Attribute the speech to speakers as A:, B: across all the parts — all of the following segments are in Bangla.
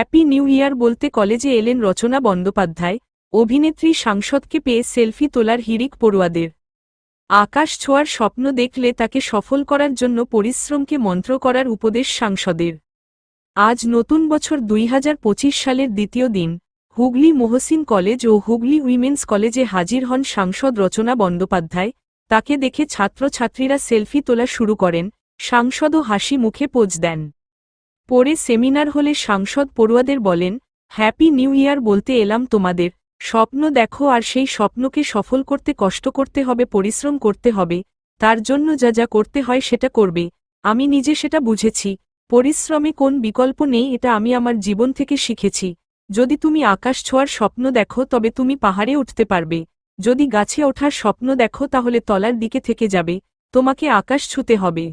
A: Happy new year বলতে কলেজে এলেন রচনা বন্দ্যোপাধ্যায়, অভিনেত্রী সাংসদকে পেয়ে সেলফি তোলার হিরিক পড়ুয়াদের। আকাশ ছোঁয়ার স্বপ্ন দেখলে তাকে সফল করার জন্য পরিশ্রমকে মন্ত্র করার উপদেশ সাংসদের। আজ নতুন বছর দুই হাজার পঁচিশ সালের দ্বিতীয় দিন, হুগলি মোহসিন কলেজ ও হুগলি উইমেন্স কলেজে হাজির হন সাংসদ রচনা বন্দ্যোপাধ্যায়, তাকে দেখে ছাত্রছাত্রীরা সেলফি তোলা শুরু করেন সাংসদও হাসি মুখে পোজ দেন। পরে সেমিনার হলে সাংসদ পড়ুয়াদের বলেন, হ্যাপি নিউ ইয়ার বলতে এলাম তোমাদের, স্বপ্ন দেখো আর সেই স্বপ্নকে সফল করতে কষ্ট করতে হবে, পরিশ্রম করতে হবে, তার জন্য যা যা করতে হয় সেটা করবে, আমি নিজে সেটা বুঝেছি, পরিশ্রমে কোন বিকল্প নেই, এটা আমি আমার জীবন থেকে শিখেছি, যদি তুমি আকাশ ছোঁয়ার স্বপ্ন দেখো তবে তুমি পাহাড়ে উঠতে পারবে, যদি গাছে ওঠার স্বপ্ন দেখো তাহলে তলার দিকে থেকে যাবে, তোমাকে আকাশ ছুতে হবে।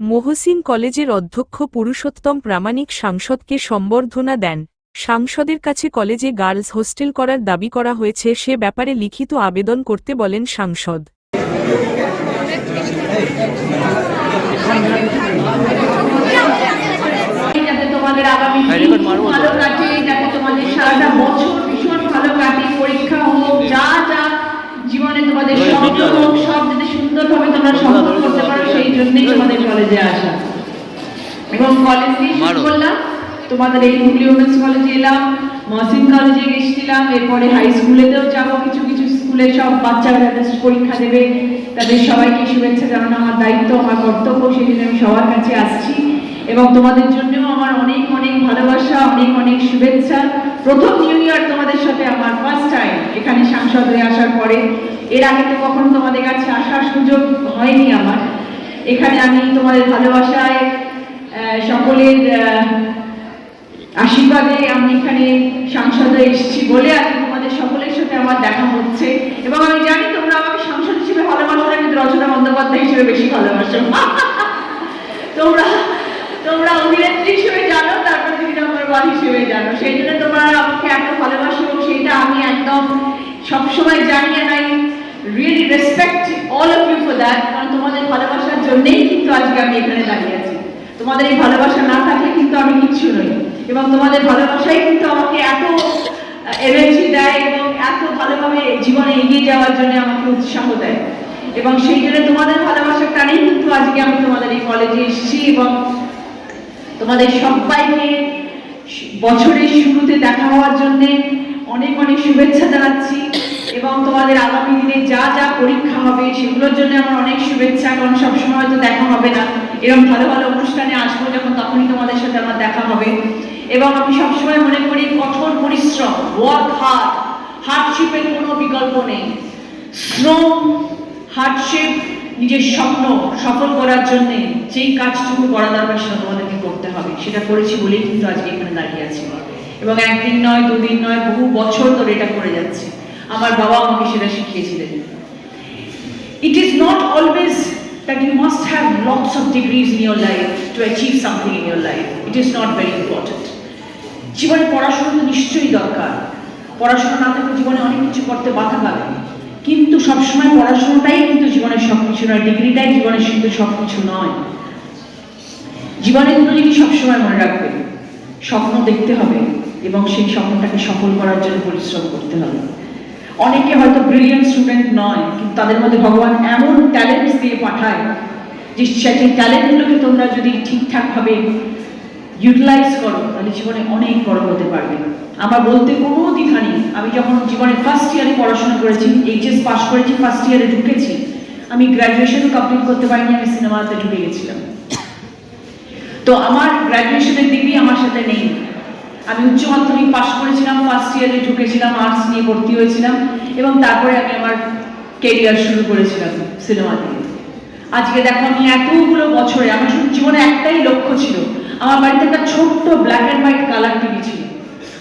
A: মহসিন কলেজের অধ্যক্ষ পুরুষোত্তম প্রামাণিক সাংসদকে সম্বর্ধনা দেন। সাংসদের কাছে কলেজে গার্লস হোস্টেল করার দাবি করা হয়েছে সে ব্যাপারে লিখিত আবেদন করতে বলেন সাংসদ।
B: জীবনে তোমাদের সব সুন্দরভাবে তোমরা সফল করতে পারো সেই জন্যই তোমাদের কলেজে আসা। এবং কলেজ দিয়ে শুরু করলাম? তোমাদের এই হুগলি ওমেন্স কলেজে এলাম মহসিন কলেজে গেছিলাম এরপরে হাই স্কুলেতেও যাব। কিছু কিছু স্কুলে সব বাচ্চারা যাদের পরীক্ষা দেবে তাদের সবাইকে শুভেচ্ছা জানানো আমার দায়িত্ব আমার কর্তব্য সেই জন্য আমি সবার কাছে আসছি। এবং তোমাদের জন্যও আমার অনেক অনেক ভালোবাসা অনেক অনেক শুভেচ্ছা। প্রথম নিউ ইয়ার তোমাদের সাথে আমার ফার্স্ট টাইম এখানে সাংসদ হয়ে আসার পরে। এর আগে তো কখনো তোমাদের কাছে আসার সুযোগ হয়নি আমার। এখানে আমি তোমাদের ভালোবাসায় সকলের আশীর্বাদে আমি এখানে সাংসদে এসেছি বলে আজকে তোমাদের সকলের সাথে আমার দেখা হচ্ছে। এবং আমি জানি তোমরা আমাকে সাংসদ হিসেবে ভালোবাসো না, কিন্তু রচনা বন্দ্যোপাধ্যায় হিসেবে বেশি ভালোবাসো। তোমরা তোমরা অভিনেত্রী হিসেবে জানো ওয়ান হিসেবে জানো। সেই জন্য তোমরা আমাকে এত ভালোবাসো, সেইটা আমি একদম সবসময় জানি and I really respect all of you for that কারণ তোমাদের ভালোবাসার জন্যই কিন্তু আজকে আমি এখানে দাঁড়িয়ে আছি। তোমাদের এই ভালোবাসা না থাকলে কিন্তু আমি কিচ্ছু নই। এবং তোমাদের ভালোবাসাই কিন্তু আমাকে এত এনার্জি দেয় এবং এত ভালোভাবে জীবনে এগিয়ে যাওয়ার জন্য আমাকে উৎসাহ দেয়। এবং সেই জন্য তোমাদের ভালোবাসার টানেই কিন্তু আজকে আমি তোমাদের এই কলেজে এসেছি এবং তোমাদের সবাইকে বছরের শুরুতে দেখা হওয়ার জন্য অনেক অনেক শুভেচ্ছা জানাচ্ছি এবং তোমাদের আগামী দিনে যা যা পরীক্ষা হবে সেগুলোর জন্য আমার অনেক শুভেচ্ছা, কারণ সবসময় হয়তো দেখা হবে না। এরকম ভালো ভালো অনুষ্ঠানে আসব যখন তখনই তোমাদের সাথে আমার দেখা হবে। এবং আমি সবসময় মনে করি কঠোর পরিশ্রম ওয়ার্ক হার্ড হার্ডশিপের কোনো বিকল্প নেই। শ্রম হার্ডশিপ নিজের স্বপ্ন সফল করার জন্য যেই কাজটুকু করা দরকার সেটা তোমাদেরকে করতে হবে। সেটা করেছি বলেই কিন্তু আজকে এখানে দাঁড়িয়ে আছি। এবং একদিন নয়, দুদিন নয়, বহু বছর ধরে এটা করে যাচ্ছে। আমার বাবা আমাকে সেটা শিখিয়েছিলেন। It is not always that you must have lots of degrees in your life to achieve something in your life. It is not very important. জীবনে পড়াশোনা তো নিশ্চয়ই দরকার। পড়াশোনা না থাকলে জীবনে অনেক কিছু করতে বাধা পাবে। কিন্তু সবসময় পড়াশোনাটাই কিন্তু জীবনের সব কিছু নয়, ডিগ্রিটাই জীবনের কিন্তু সব কিছু নয়। জীবনে দুটো জিনিস সবসময় মনে রাখবে, স্বপ্ন দেখতে হবে এবং সেই স্বপ্নটাকে সফল করার জন্য পরিশ্রম করতে হবে। অনেকে হয়তো ব্রিলিয়েন্ট স্টুডেন্ট নয়, কিন্তু তাদের মধ্যে ভগবান এমন ট্যালেন্টস দিয়ে পাঠায় যে সেই ট্যালেন্টগুলোকে তোমরা যদি ঠিকঠাকভাবে ইউটিলাইজ করো, তাহলে জীবনে অনেক বড় হতে পারবে। আমার বলতে কোনো দ্বিধা নেই। আমি যখন জীবনে ফার্স্ট ইয়ারে পড়াশোনা করেছি এইচএস পাস করেছি ফার্স্ট ইয়ারে ঢুকেছি, আমি গ্র্যাজুয়েশনও কমপ্লিট করতে পারিনি, আমি সিনেমাতে ঢুকে গেছিলাম। তো আমার গ্র্যাজুয়েশনের ডিগ্রি আমার সাথে নেই। আমি উচ্চ মাধ্যমিক পাশ করেছিলাম ফার্স্ট ইয়ারে ঢুকেছিলাম আর্টস নিয়ে ভর্তি হয়েছিলাম, এবং তারপরে আমি আমার কেরিয়ার শুরু করেছিলাম সিনেমা দিয়ে। আজকে দেখো, আমি এতগুলো বছরে, আমার শুধু জীবনে একটাই লক্ষ্য ছিল, আমার বাড়িতে একটা ছোট্ট black and white colour TV ছিল।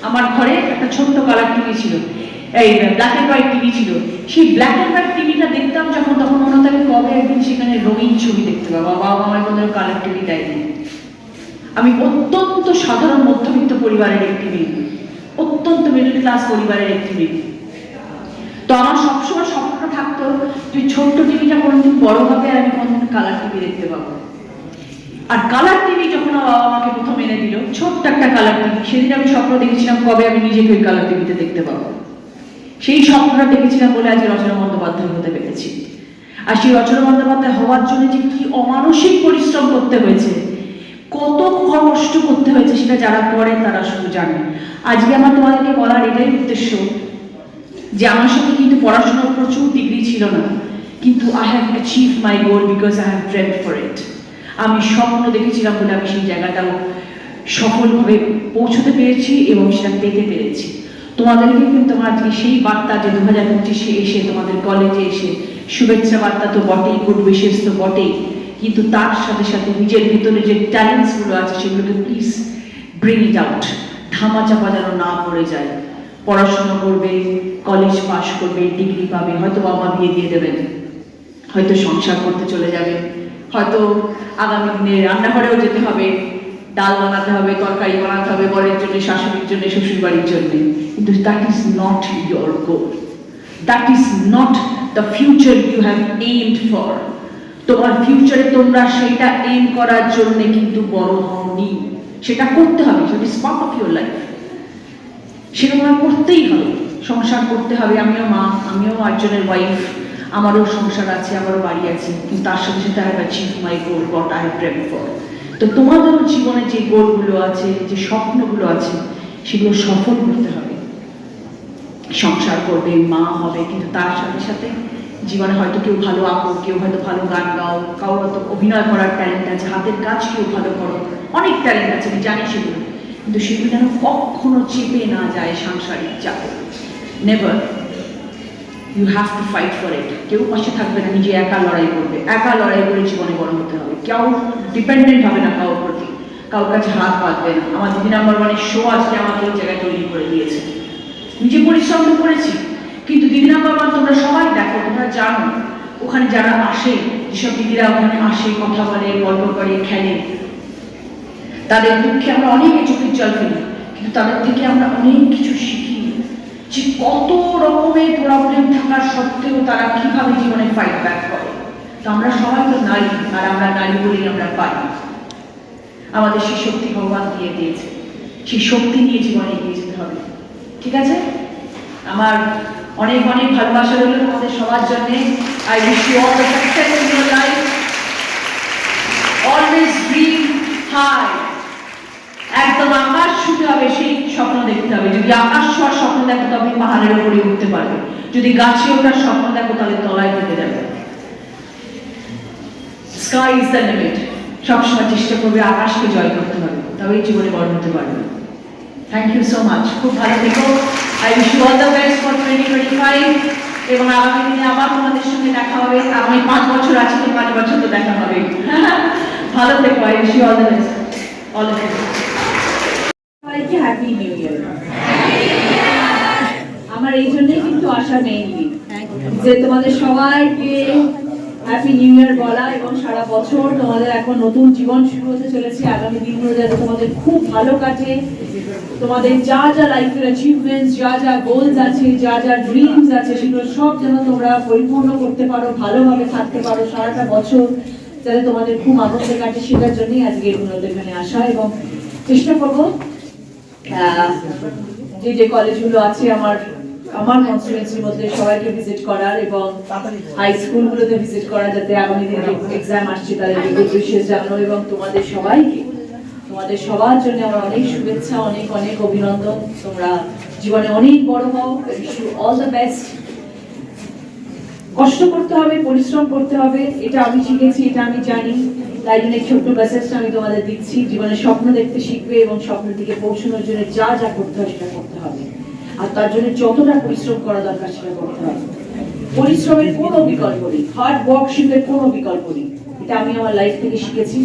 B: আমার ঘরে একটা ছোট্ট কালার টিভি ছিল। এই ব্ল্যাক অ্যান্ড হোয়াইট টিভি ছিল। সেই ব্ল্যাক অ্যান্ড হোয়াইট টিভিটা দেখতাম যখন, তখন মনে হতো আমি কবে একদিন সেখানে রঙিন ছবি দেখতে পাবো। বাবা আমার কোনো কালার টিভি দেয়নি আমি অত্যন্ত সাধারণ মধ্যবিত্ত পরিবারের একটি মেয়ে। অত্যন্ত মিডল ক্লাস পরিবারের একটি মেয়ে। তো আমার সবসময় স্বপ্নটা থাকতো যে ছোট্ট টিভিটা কোনোদিন বড় হবে আর আমি কোনোদিন কালার টিভি দেখতে পাবো। আর কালার টিভি যখন বাবা আমাকে প্রথম এনে দিল, ছোট্ট একটা কালার টিভি সেদিন আমি স্বপ্ন দেখেছিলাম কবে আমি নিজেকে ওই কালার টিভিতে দেখতে পাবো। সেই স্বপ্নটা দেখেছিলাম বলে আজ রচনা বন্দ্যোপাধ্যায় হতে পেরেছি। আর সেই রচনা বন্দ্যোপাধ্যায় হওয়ার জন্য যে কি অমানসিক পরিশ্রম করতে হয়েছে, কত কষ্ট করতে হয়েছে সেটা যারা করেন তারা শুধু জানে। আজকে আমার তোমাদেরকে বলার এটাই উদ্দেশ্য যে আমার সাথে কিন্তু পড়াশোনার প্রচুর ডিগ্রি ছিল না, কিন্তু I have achieve my goal because I have dread for it আমি স্বপ্ন দেখেছিলাম বলে আমি সেই জায়গাটাও সফলভাবে পৌঁছতে পেরেছি এবং সেটা পেতে পেরেছি। তোমাদেরকে কিন্তু আজকে সেই বার্তা যে দু হাজার পঁচিশে এসে তোমাদের কলেজে এসে শুভেচ্ছা বার্তা তো বটেই, গুড উইশেস তো বটেই। কিন্তু তার সাথে সাথে নিজের ভিতরে যে ট্যালেন্টসগুলো আছে সেগুলোকে প্লিজ ব্রিং ইট আউট ধামা চাপা যেন না পড়ে যায়। পড়াশোনা করবে কলেজ পাশ করবে ডিগ্রি পাবে হয়তো বাবা বিয়ে দিয়ে দেবেন, হয়তো সংসার করতে চলে যাবে। হয়তো আগামী দিনে রান্নাঘরেও যেতে হবে, ডাল বানাতে হবে, তরকারি বানাতে হবে, বরের জন্য, শাশুড়ির জন্য শ্বশুর বাড়ির জন্য। কিন্তু that is not your goal that is not the future you have aimed for তোমার ফিউচারে তোমরা সেটা এইম করার জন্য কিন্তু বড় হওনি। সেটা করতে হবে সেটা is part of your life সেটা তোমার করতেই হবে। সংসার করতে হবে, আমিও মা, আমিও একজনের ওয়াইফ আমারও সংসার আছে, আমারও বাড়ি আছে, কিন্তু তার সাথে সাথে I achieve my goal got I have dream for তো তোমাদেরও জীবনে যে গোলগুলো আছে, যে স্বপ্নগুলো আছে, সেগুলো সফল করতে হবে। সংসার করবে, মা হবে, কিন্তু তার সাথে সাথে জীবনে হয়তো কেউ ভালো আঁকো, কেউ হয়তো ভালো গান গাও কারও হয়তো অভিনয় করার ট্যালেন্ট আছে, হাতের কাজ কেউ ভালো করো, অনেক ট্যালেন্ট আছে, আমি জানি সেগুলো। কিন্তু সেগুলো যেন কখনো চেপে না যায় সাংসারিক চাপে। Never you have to fight for it কেউ পাশে থাকবে না, নিজে একা লড়াই করবে। একা লড়াই করে জীবনে বড় হতে হবে। কেউ ডিপেন্ডেন্ট হবে না কারোর প্রতি। কারোর কাছে হাত পাতবে না। আমার দিদি নাম্বার ওয়ানের শো আজকে আমাকে ওই জায়গায় তৈরি করে দিয়েছে। নিজে পরিশ্রম করেছি। কিন্তু দিদি নাম্বার ওয়ান তোমরা সবাই দেখো, তোমরা জানো, ওখানে যারা আসে, যেসব দিদিরা ওখানে আসে, কথা বলে, গল্প করে, খেলে, তাদের দুঃখে আমরা অনেকে চোখের জল ফেলি। কিন্তু তাদের থেকে আমরা অনেক কিছু শিখি। যে কত রকমের প্রবলেম থাকার সত্ত্বেও তারা কীভাবে জীবনে ফাইট ব্যাক করে? তো আমরা সবাই তো নারী, আর আমরা নারী বলেই আমরা পাই আমাদের সেই শক্তি ভগবান দিয়ে দিয়েছে। সেই শক্তি নিয়ে জীবনে এগিয়ে যেতে হবে। ঠিক আছে? আমার অনেক অনেক ভালোবাসা রইল তোমাদের সবার জন্যে। I wish you all the success in your life always dream high একদম আকাশ ছুটে হবে, সেই স্বপ্ন দেখতে হবে। যদি আকাশ ছোঁয়ার স্বপ্ন দেখো তবে পাহাড়ের উপরে উঠতে পারবে। যদি গাছে ওঠার স্বপ্ন দেখো, তাহলে তলায় থেকে যাবে। স্কাই ইজ দ্য লিমিট সবসময় চেষ্টা করবে আকাশকে জয় করতে হবে। তবেই জীবনে বড় হতে পারবে। থ্যাংক ইউ সো মাচ খুব ভালো থেকো। I wish you all the best for twenty twenty five এবং আগামী দিনে আবার তোমাদের সঙ্গে দেখা হবে। আগামী পাঁচ বছর আছে পাঁচ বছর তো দেখা হবে। ভালো থেকো। I wish you all the best all the best
C: সবাইকে হ্যাপি নিউ ইয়ার আমার এই জন্যই কিন্তু আসা মেইনলি যে তোমাদের সবাইকে হ্যাপি নিউ ইয়ার বলা এবং সারা বছর তোমাদের এখন নতুন জীবন শুরু হতে চলেছে। আগামী দিনগুলো যাতে তোমাদের খুব ভালো কাটে। তোমাদের যা যা লাইফের অ্যাচিভমেন্টস যা যা গোলস আছে, যা যা ড্রিমস আছে, সেগুলো সব যেন তোমরা পরিপূর্ণ করতে পারো, ভালোভাবে থাকতে পারো সারাটা বছর, যাতে তোমাদের খুব আনন্দে কাটে। সেটার জন্যই আজকে তোমাদের এখানে আসা এবং চেষ্টা করব যে যে কলেজগুলো আছে, আমার আমার কনস্টিটুয়েন্সির মধ্যে সবাইকে ভিজিট করার এবং হাই স্কুলগুলোতে ভিজিট করার যাতে আগামী দিনে এক্সাম আসছে গুড উইশেস জানানো এবং তোমাদের সবাইকে, তোমাদের সবার জন্য আমার অনেক শুভেচ্ছা, অনেক অনেক অভিনন্দন। তোমরা জীবনে অনেক বড় হও অল দ্য বেস্ট কষ্ট করতে হবে, পরিশ্রম করতে হবে, এটা আমি শিখেছি, এটা আমি জানি। তাই জন্য ছোট্ট মেসেজটা আমি তোমাদের দিচ্ছি, জীবনে স্বপ্ন দেখতে শিখবে এবং স্বপ্নের দিকে পৌঁছানোর জন্য যা যা করতে হয় সেটা করতে হবে। আর তার জন্য যতটা পরিশ্রম করা দরকার সেটা করতে হবে।
D: পরিশ্রমের কোনো বিকল্প নেই হার্ড ওয়ার্কশিপের কোনো বিকল্প নেই। এটা আমি আমার লাইফ থেকে শিখেছি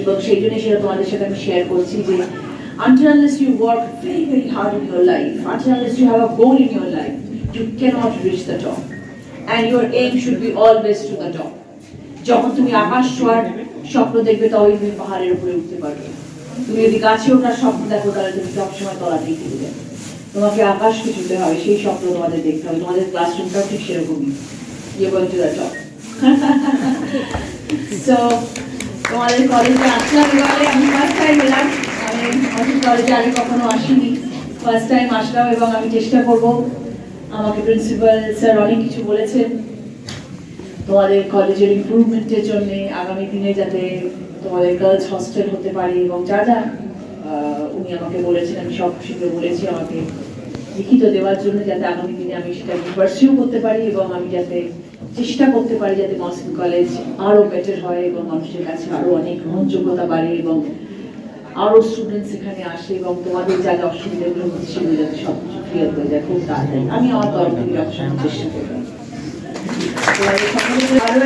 D: এবং সেই জন্য সেটা তোমাদের সাথে আমি শেয়ার করছি যে until unless you work very very hard in your life you have a goal in your life, you cannot reach the top and your aim should be always to the top. যখন তুমি আকাশ ছোঁয়ার স্বপ্ন দেখবে, তবেই তুমি পাহাড়ের উপরে উঠতে পারবে। তুমি যদি গাছে ওঠার স্বপ্ন দেখো, তাহলে তুমি সবসময় তলাতেই থেকে যাবে তোমাকে আকাশকে ছুটতে হবে, সেই স্বপ্ন তোমাদের দেখতে হবে। তোমাদের ক্লাসরুমটাও ঠিক সেরকমই। ইয়ে গোয়িং টু দ্য টপ তোমাদের কলেজে আসলাম। এবারে আমি ফার্স্ট টাইম এলাম। আমি কলেজে আগে কখনো আসিনি। ফার্স্ট টাইম আসলাম এবং আমি চেষ্টা করব আমাকে প্রিন্সিপাল স্যার অনেক কিছু বলেছেন। তোমাদের কলেজের ইমপ্রুভমেন্টের জন্য আগামী দিনে যাতে তোমাদের গার্লস হস্টেল হতে পারে এবং যা যা উনি আমাকে বলেছেন, আমি সব খুশিতে বলেছি আমাকে লিখিত দেওয়ার জন্য যাতে আগামী দিনে আমি সেটা পারসিউ করতে পারি এবং আমি যাতে চেষ্টা করতে পারি যাতে মসলিম কলেজ আরও বেটার হয় এবং মানুষের কাছে আরও অনেক গ্রহণযোগ্যতা বাড়ে এবং আরও স্টুডেন্টস এখানে আসে এবং তোমাদের যা যা অসুবিধাগুলো হচ্ছে সেগুলো যাতে সব ক্লিয়ার হয়ে যায় খুব তাড়াতাড়ি আমি আমার তরফ থেকে চেষ্টা করব তোমাদের সকলকে
E: আরও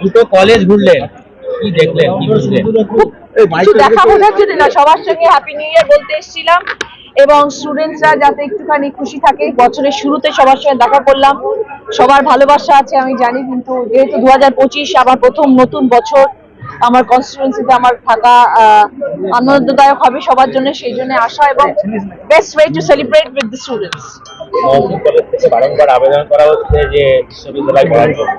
E: দুটো কলেজ ঘুরলেন কি দেখলেন কি বুঝলেন
B: দেখা বোঝার জন্য না সবার সঙ্গে হ্যাপি নিউ ইয়ার বলতে এসেছিলাম। এবং স্টুডেন্টসরা যাতে একটুখানি খুশি থাকে। বছরের শুরুতে সবার সঙ্গে দেখা করলাম। সবার ভালোবাসা আছে, আমি জানি, কিন্তু যেহেতু দু হাজার প্রথম নতুন বছর আমার কনস্টিটুয়েন্সিতে আমার থাকা আহ, আনন্দদায়ক হবে সবার জন্য সেই জন্য আসা এবং best way to celebrate with the students
E: বারংবার আবেদন করা হচ্ছে যে বিশ্ববিদ্যালয় করার জন্য।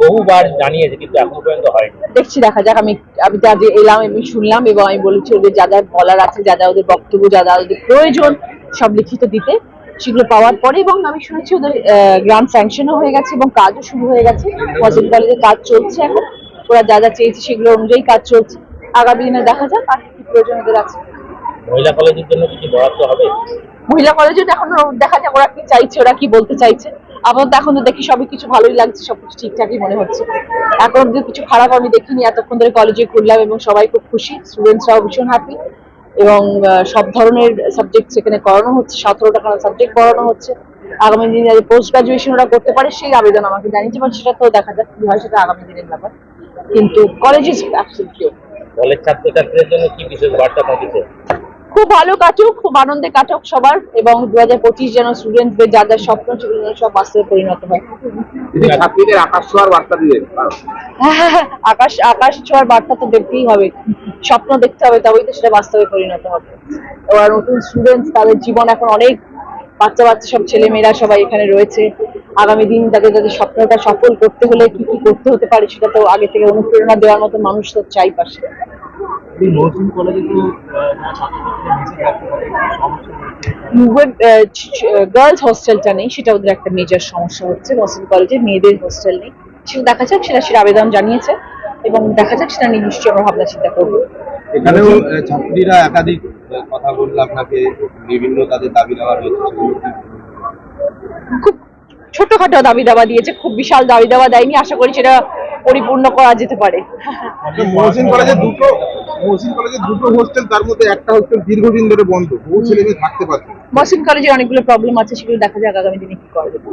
E: বহুবার জানিয়েছে কিন্তু এখন পর্যন্ত হয়নি।
B: দেখছি দেখা যাক আমি আমি যা যে এলাম এবং শুনলাম এবং আমি বলেছি ওদের যা যা বলার আছে যা যা ওদের বক্তব্য যা যা ওদের প্রয়োজন সব লিখিত দিতে। সেগুলো পাওয়ার পরে এবং আমি শুনেছি ওদের গ্রান্ট স্যাংশনও হয়ে গেছে এবং কাজও শুরু হয়ে গেছে। মজিদ কলেজে কাজ চলছে এখন। ওরা যা যা চেয়েছে সেগুলো অনুযায়ী কাজ চলছে। আগামী দিনে দেখা যাক আর কি প্রয়োজন ওদের আছে।
E: মহিলা কলেজের জন্য কিছু বরাদ্দ হবে?
B: মহিলা কলেজে এখন দেখা যাক ওরা কি চাইছে ওরা কি বলতে চাইছে। আপাতত এখন তো দেখি সবই কিছু ভালোই লাগছে সবকিছু ঠিকঠাকই মনে হচ্ছে। এখন অব্দি কিছু খারাপ আমি দেখিনি এতক্ষণ ধরে কলেজে ঘুরলাম এবং সবাই খুব খুশি স্টুডেন্টসরাও ভীষণ হ্যাপি এবং সব ধরনের সাবজেক্ট সেখানে করানো হচ্ছে সতেরোটা সাবজেক্ট করানো হচ্ছে। আগামী দিনে পোস্ট গ্রাজুয়েশন ওরা করতে পারে সেই আবেদন আমাকে জানিয়েছে এবং সেটা তো দেখা যাক কি হয় সেটা আগামী দিনের ব্যাপার। কিন্তু কলেজ ইজ অ্যাবসলিউটলি
E: কলেজ ছাত্রছাত্রীদের জন্য কি বিশেষ বার্তা পৌঁছেছে
B: খুব ভালো কাটুক খুব আনন্দে কাটুক সবার এবং দু হাজার পঁচিশ যেন স্টুডেন্টদের যা যা স্বপ্ন সেগুলো যেন সব বাস্তবে পরিণত হয়।
F: ছাত্রীদের আকাশ ছোঁয়ার বার্তা দিলেন
B: আকাশ আকাশ ছোঁয়ার বার্তা তো দেখতেই হবে স্বপ্ন দেখতে হবে তবেই তো সেটা বাস্তবে পরিণত হবে। এবার নতুন স্টুডেন্টস তাদের জীবন এখন অনেক বাচ্চা বাচ্চা সব ছেলে মেয়েরা সবাই এখানে রয়েছে। আগামী দিন তাদের তাদের স্বপ্নটা সফল করতে হলে কি কি করতে হতে পারে সেটা তো আগে থেকে অনুপ্রেরণা দেওয়ার মতো মানুষ তো চাই পাশে।
E: মহসিন কলেজে তো
B: গার্লস হস্টেলটা নেই সেটা ওদের একটা মেজর সমস্যা হচ্ছে মসলিম কলেজে মেয়েদের হোস্টেল নেই। সেটা দেখা যাক সেটা সেটা আবেদন জানিয়েছে এবং দেখা যাক সেটা নিয়ে নিশ্চয়ই আমরা ভাবনা চিন্তা করব।
F: এখানেও ছাত্রীরা একাধিক কথা বলল আপনাকে বিভিন্ন তাদের দাবি দেওয়া রয়েছে
B: ছোটখাটো দাবি দাবা দিয়েছে খুব বিশাল দাবি দাবা দেয়নি আশা করি সেটা পরিপূর্ণ করা যেতে পারে
F: মহসিন কলেজে দুটো মহসিন কলেজে দুটো হোস্টেল তার মধ্যে একটা হোস্টেল দীর্ঘদিন ধরে বন্ধ বহু ছেলে থাকতে পারছে না।
B: কলেজের অনেকগুলো প্রবলেম আছে সেগুলো দেখা যাক আগামী দিনে কি করা যাবে